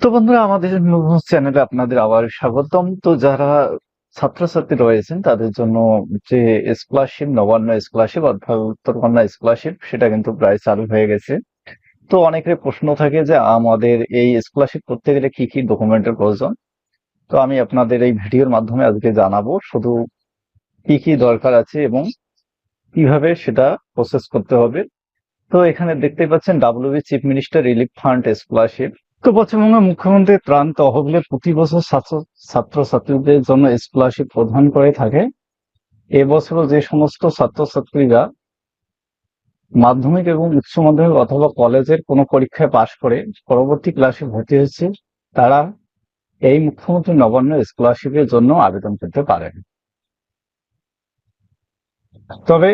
তো বন্ধুরা, আমাদের চ্যানেলে আপনাদের আবার স্বাগতম। তো যারা ছাত্রছাত্রী রয়েছেন, তাদের জন্য যে স্কলারশিপ নবান্ন স্কলারশিপ অর্থাৎ উত্তরকন্যা স্কলারশিপ সেটা কিন্তু প্রায় চালু হয়ে গেছে। তো অনেকের প্রশ্ন থাকে যে, আমাদের এই স্কলারশিপ করতে গেলে কি কি ডকুমেন্টের প্রয়োজন? তো আমি আপনাদের এই ভিডিওর মাধ্যমে আজকে জানাব শুধু কি কি দরকার আছে এবং কীভাবে সেটা প্রসেস করতে হবে। তো এখানে দেখতে পাচ্ছেন WB chief minister relief fund scholarship তো পশ্চিমবঙ্গের মুখ্যমন্ত্রী ত্রাণ তহবিলে প্রতি বছর ছাত্র ছাত্রছাত্রীদের জন্য স্কলারশিপ প্রদান করে থাকে। এবছরও যে সমস্ত ছাত্রছাত্রীরা মাধ্যমিক এবং উচ্চ মাধ্যমিক অথবা কলেজের কোনো পরীক্ষায় পাশ করে পরবর্তী ক্লাসে ভর্তি হয়েছে, তারা এই মুখ্যমন্ত্রী নবান্ন স্কলারশিপের জন্য আবেদন করতে পারেন। তবে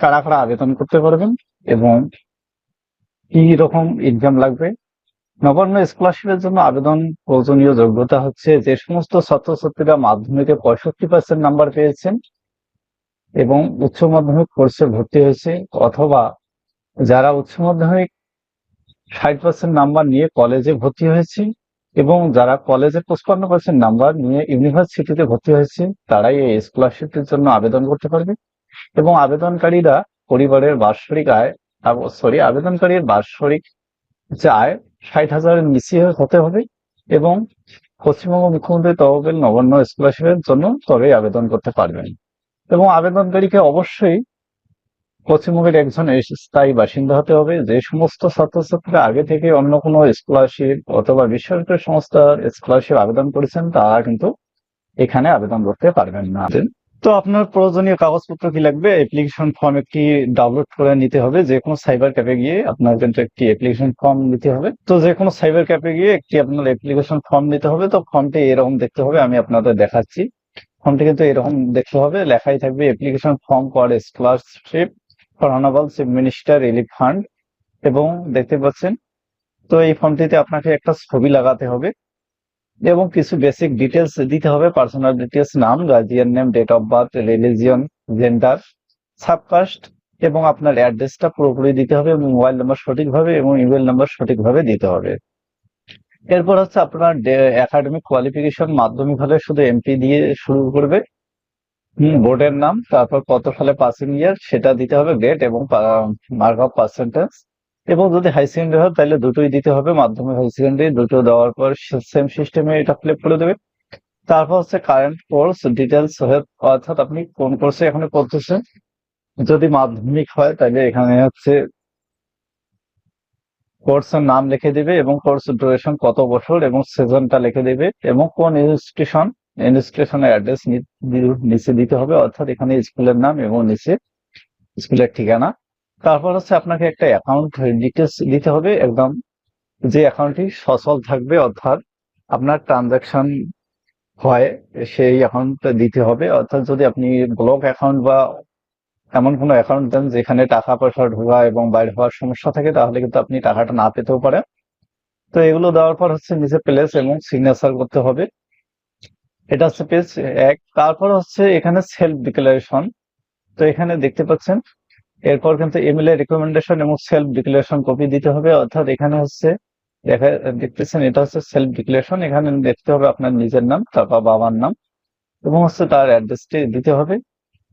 কারা কারা আবেদন করতে পারবেন এবং কি রকম ইনকাম লাগবে নবান্ন স্কলারশিপের জন্য আবেদন প্রয়োজনীয় যোগ্যতা হচ্ছে যে সমস্ত ছাত্রছাত্রীরা মাধ্যমিকে পঁয়ষট্টি পার্সেন্ট নাম্বার পেয়েছেন এবং উচ্চ মাধ্যমিক কোর্সে ভর্তি হয়েছে অথবা যারা উচ্চ মাধ্যমিক ষাট পার্সেন্ট নাম্বার নিয়ে কলেজে ভর্তি হয়েছে এবং যারা কলেজে পঁচপান্ন পার্সেন্ট নাম্বার নিয়ে ইউনিভার্সিটিতে ভর্তি হয়েছে, তারাই এই স্কলারশিপের জন্য আবেদন করতে পারবে। এবং আবেদনকারীরা পরিবারের বার্ষিক আয় সরি আবেদনকারীর বার্ষিক যে আয় ষাট হাজারের নিচে হতে হবে এবং পশ্চিমবঙ্গ মুখ্যমন্ত্রী তহবিল নবান্ন স্কলারশিপের জন্য তবেই আবেদন করতে পারবেন। এবং আবেদনকারীকে অবশ্যই পশ্চিমবঙ্গের একজন স্থায়ী বাসিন্দা হতে হবে। যে সমস্ত ছাত্রছাত্রীরা আগে থেকে অন্য কোনো স্কলারশিপ অথবা বেসরকারি সংস্থার স্কলারশিপ আবেদন করেছেন, তারা কিন্তু এখানে আবেদন করতে পারবেন না। তো আপনার প্রয়োজনীয় কাগজপত্র কি লাগবে? অ্যাপ্লিকেশন ফর্ম একটি ডাউনলোড করে নিতে হবে? যে কোনো সাইবার ক্যাফে গিয়ে আপনার কিন্তু একটি অ্যাপ্লিকেশন ফর্ম নিতে হবে। তো যে কোনো সাইবার ক্যাফে গিয়ে একটি আপনার অ্যাপ্লিকেশন ফর্ম নিতে হবে। তো ফর্মটি এরকম দেখতে হবে, আমি আপনাদের দেখাচ্ছি। ফর্মটি কিন্তু এরকম দেখতে হবে, লেখাই থাকবে application form for scholarship for honourable chief minister relief fund এবং দেখতে পাচ্ছেন, তো এই ফর্মটিতে আপনাকে একটা ছবি লাগাতে হবে। এবং কিছু বেসিক ডিটেলস দিতে হবে পার্সোনাল ডিটেলস নাম guardian name date of birth religion gender subcaste এবং আপনার অ্যাড্রেসটা পুরোপুরি দিতে হবে এবং মোবাইল নাম্বার সঠিকভাবে এবং ইমেল নাম্বার সঠিকভাবে দিতে হবে। এরপর হচ্ছে আপনার একাডেমিক কোয়ালিফিকেশন মাধ্যমিক হলে শুধু এমপি দিয়ে শুরু করবে। বোর্ডের নাম, তারপর কত সালে পাসিং ইয়ার সেটা দিতে হবে গ্রেড এবং মার্ক অফ পার্সেন্টেজ এবং যদি হাই সেকেন্ডারি হয়, তাহলে দুটোই দিতে হবে। মাধ্যমিক হাই সেকেন্ডারি দুটো দেওয়ার পর সেম সিস্টেমে এটা ফিল করে দেবে। তারপর হচ্ছে কারেন্ট কোর্স ডিটেলস অর্থাৎ আপনি কোন কোর্সে এখানে করতেছেন যদি মাধ্যমিক হয়, তাহলে এখানে হচ্ছে কোর্সের নাম লিখে দিবে এবং কোর্স ডিউরেশন কত বছর এবং সেজনটা লিখে দিবে এবং কোন ইনস্টিটিউশন ইনস্টিটিউশনের অ্যাড্রেস নিচে দিতে হবে। অর্থাৎ এখানে স্কুলের নাম এবং নিচে স্কুলের ঠিকানা। তারপর হচ্ছে আপনাকে একটা অ্যাকাউন্ট ডিটেলস দিতে হবে, একদম যে অ্যাকাউন্টটি সচল থাকবে অর্থাৎ আপনার ট্রানজাকশন হয়, সেই অ্যাকাউন্টটা দিতে হবে। অর্থাৎ যদি আপনি ব্লক অ্যাকাউন্ট বা এমন কোনো অ্যাকাউন্ট দেন যেখানে টাকা পয়সা ঢোকা এবং বাইরে হওয়ার সমস্যা থাকে, তাহলে কিন্তু আপনি টাকাটা না পেতেও পারেন। তো এগুলো দেওয়ার পর হচ্ছে নিচে প্লেস এবং সিগনেচার করতে হবে। এটা হচ্ছে পেজ এক। তারপর হচ্ছে এখানে সেলফ ডিক্লারেশন তো এখানে দেখতে পাচ্ছেন এরপর কিন্তু ইমেল রিকমেন্ডেশন এবং সেলফ ডিক্লারেশন কপি দিতে হবে। অর্থাৎ এখানে হচ্ছে, দেখা, দেখতেছেন, এটা হচ্ছে সেলফ ডিক্লারেশন এখানে দেখতে হবে আপনার নিজের নাম, তারপর বাবার নাম এবং হচ্ছে তার অ্যাড্রেসটি দিতে হবে।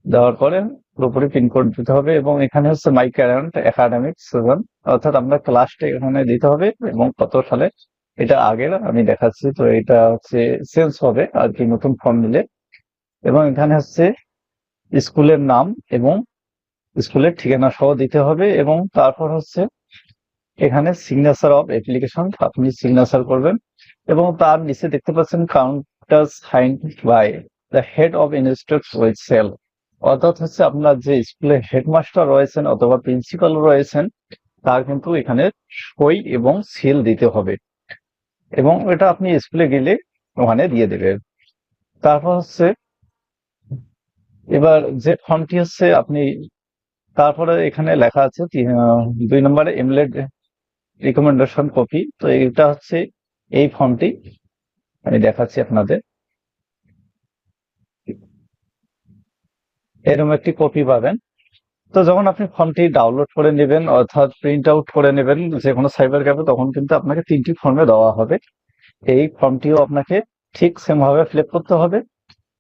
দেওয়ার পরে পুরোপুরি পিনকোড দিতে হবে এবং এখানে হচ্ছে মাই কারেন্ট একাডেমিক সিজন অর্থাৎ আমরা ক্লাসটা এখানে দিতে হবে এবং কত সালে, এটা আগের, আমি দেখাচ্ছি, তো এটা হচ্ছে চেঞ্জ হবে আর কি, নতুন ফর্ম নিলে। এবং এখানে হচ্ছে স্কুলের নাম এবং স্কুলের ঠিকানা সহ দিতে হবে এবং তারপর হচ্ছে এখানে সিগনেচার অফ অ্যাপ্লিকেশন আপনি সিগনেচার করবেন এবং তার নিচে দেখতে পাচ্ছেন counter sign by the head of institute with seal অর্থাৎ হচ্ছে আপনার যে স্কুলের হেডমাস্টার রয়েছেন অথবা প্রিন্সিপাল রয়েছেন, তার কিন্তু এখানে সই এবং সিল দিতে হবে। এবং এটা আপনি স্কুলে গেলে ওখানে দিয়ে দেবেন। তারপর হচ্ছে এবার যে ফর্মটি হচ্ছে আপনি তারপরে এখানে লেখা আছে দুই নম্বরে এমলেট রিকমেন্ডেশন কপি তো এটা হচ্ছে এই ফর্মটি। আমি দেখাচ্ছি আপনাদের। এরকম একটি কপি পাবেন। তো যখন আপনি ফর্মটি ডাউনলোড করে নেবেন, অর্থাৎ প্রিন্ট আউট করে নেবেন যে কোনো সাইবার ক্যাফে তখন কিন্তু আপনাকে তিনটি ফর্মে দেওয়া হবে। এই ফর্মটিও আপনাকে ঠিক সেমভাবে ফিল করতে হবে।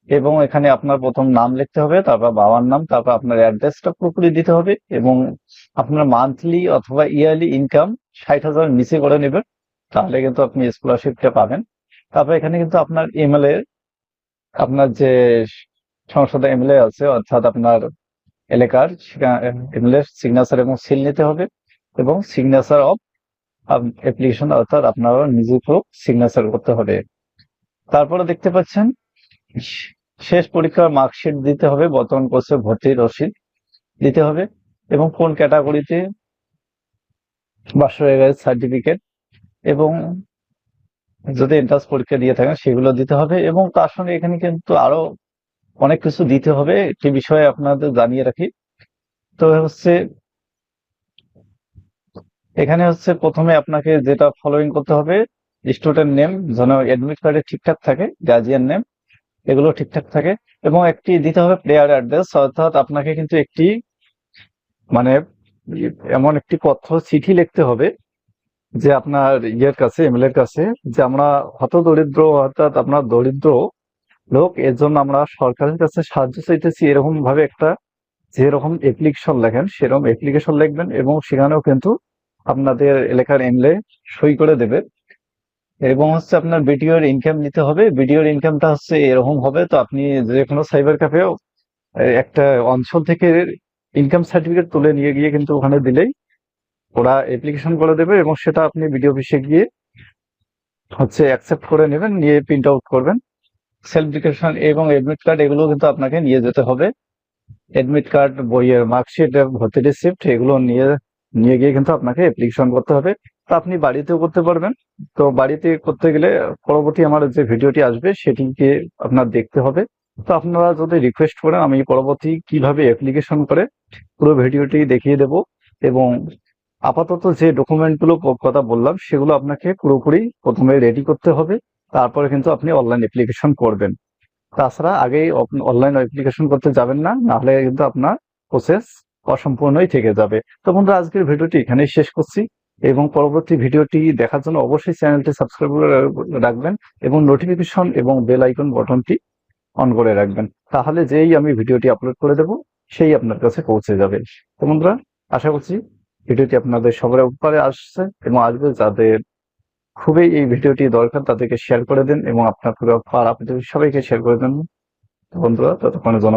এবং এখানে আপনার প্রথম নাম লিখতে হবে, তারপর বাবার নাম, তারপর আপনার অ্যাড্রেসটা পুরোপুরি দিতে হবে এবং আপনার মান্থলি অথবা ইয়ারলি ইনকাম ষাট হাজার নিচে করে নেবেন, তাহলে কিন্তু আপনি স্কলারশিপটা পাবেন। তারপর এখানে কিন্তু আপনার এমএলএ আপনার যে সংসদে এমএলএ আছে, অর্থাৎ আপনার এলাকার এমএলএ সিগনেচার এবং সিল নিতে হবে এবং সিগনেচার অফ অ্যাপ্লিকেশন অর্থাৎ আপনার নিজেকেও সিগনেচার করতে হবে। তারপরে দেখতে পাচ্ছেন শেষ পরীক্ষার মার্কশিট দিতে হবে, বর্তমান কোর্সে ভর্তির রসিদ দিতে হবে এবং কোন ক্যাটাগরিতে বার্ষিক সার্টিফিকেট এবং যদি এন্ট্রান্স পরীক্ষা দিয়ে থাকেন সেগুলো দিতে হবে এবং তার সঙ্গে এখানে কিন্তু আরও অনেক কিছু দিতে হবে, একটি বিষয়ে আপনাদের জানিয়ে রাখি। তো হচ্ছে এখানে হচ্ছে প্রথমে আপনাকে যেটা ফলোইং করতে হবে স্টুডেন্ট নেম যেন অ্যাডমিট কার্ডে ঠিকঠাক থাকে গার্জিয়ান নেম এগুলো ঠিকঠাক থাকে। এবং একটি দিতে হবে প্লেয়ার অ্যাড্রেস অর্থাৎ আপনাকে কিন্তু একটি মানে এমন একটি পত্র, চিঠি লিখতে হবে যে আপনার ইয়ের কাছে এমএলএ এর কাছে, যে আমরা হত দরিদ্র অর্থাৎ আপনার দরিদ্র লোক, এর জন্য আমরা সরকারের কাছে সাহায্য চাইতেছি। এরকম ভাবে একটা যেরকম অ্যাপ্লিকেশন লেখেন, সেরকম অ্যাপ্লিকেশন লিখবেন এবং সেখানেও কিন্তু আপনাদের এলাকার এমএলএ সই করে দেবে এবং হচ্ছে আপনার বিডিওর ইনকাম নিতে হবে। বিডিওর ইনকামটা হচ্ছে এরকম হবে, তো আপনি যে কোনো সাইবার ক্যাফেও একটা অঞ্চল থেকে ইনকাম সার্টিফিকেট তুলে নিয়ে গিয়ে কিন্তু ওখানে দিলেই ওরা অ্যাপ্লিকেশন করে দেবে এবং সেটা আপনি বিডিও অফিসে গিয়ে হচ্ছে অ্যাকসেপ্ট করে নেবেন, নিয়ে প্রিন্ট আউট করবেন। সেলফ ডিক্লারেশন এবং এডমিট কার্ড এগুলো কিন্তু আপনাকে নিয়ে যেতে হবে। এডমিট কার্ড বইয়ের মার্কশিট ভর্তি রিসিপ্ট এগুলো নিয়ে নিয়ে গিয়ে কিন্তু আপনাকে অ্যাপ্লিকেশন করতে হবে। তো আপনি বাড়িতেও করতে পারবেন। তো বাড়িতে করতে গেলে পরবর্তী আমার যে ভিডিওটি আসবে, সেটিকে আপনার দেখতে হবে। তো আপনারা যদি রিকোয়েস্ট করেন, আমি পরবর্তী কীভাবে অ্যাপ্লিকেশন করে পুরো ভিডিওটি দেখিয়ে দেব এবং আপাতত যে ডকুমেন্টগুলো কথা বললাম, সেগুলো আপনাকে পুরোপুরি প্রথমে রেডি করতে হবে। তারপরে কিন্তু আপনি অনলাইন অ্যাপ্লিকেশন করবেন। তাছাড়া আগেই অনলাইন অ্যাপ্লিকেশন করতে যাবেন না, নাহলে কিন্তু আপনার প্রসেস অসম্পূর্ণই থেকে যাবে। তো বন্ধুরা, আজকের ভিডিওটি এখানেই শেষ করছি। এবং পরবর্তী ভিডিওটি দেখার জন্য অবশ্যই চ্যানেলটি সাবস্ক্রাইব করে রাখবেন এবং নোটিফিকেশন এবং বেল আইকন বটনটি অন করে রাখবেন। তাহলে যেই আমি ভিডিওটি আপলোড করে দেব, সেই আপনার কাছে পৌঁছে যাবে। তো বন্ধুরা, আশা করছি ভিডিওটি আপনাদের সবার উপকারে আসছে এবং আসবে যাদের খুবই এই ভিডিওটি দরকার, তাদেরকে শেয়ার করে দিন এবং আপনার পুরো পাড়া সবাইকে শেয়ার করে দেন। বন্ধুরা, ততক্ষণে জন